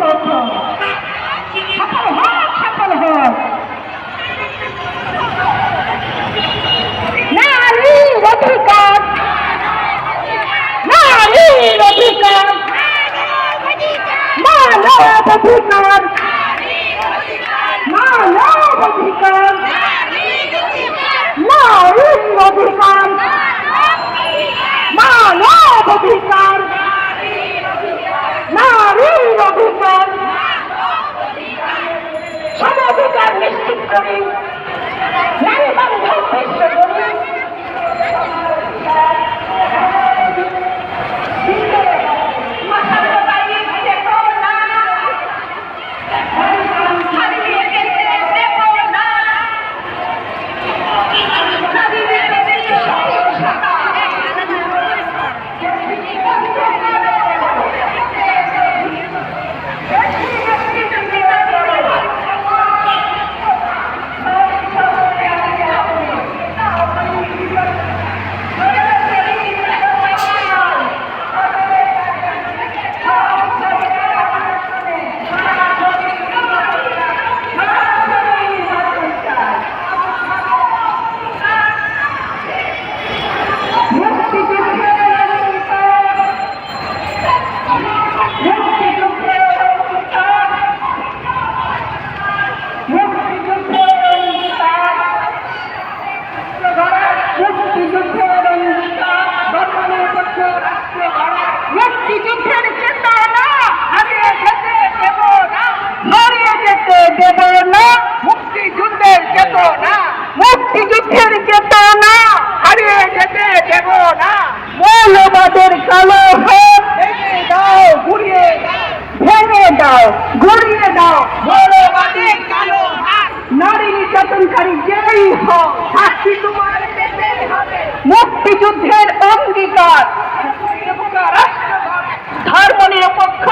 প্রথম সফল হোক সফল হোক নারীর অধিকার নারীর অধিকার মানব অধিকার মানব অধিকার নারীর অধিকার মানব অধিকার অধিকার সমাধিকার নিশ্চিত করে। নারী মৌলবাদের কালো ভেঙে দাও ঘুরিয়ে ভেঙে দাও ঘুরিয়ে দাও। মৌলবাদের কালো হাত। নারী নির্যাতনকারী যেই হোক তোমার মুক্তিযুদ্ধের অঙ্গীকার। ধর্ম নিরপেক্ষ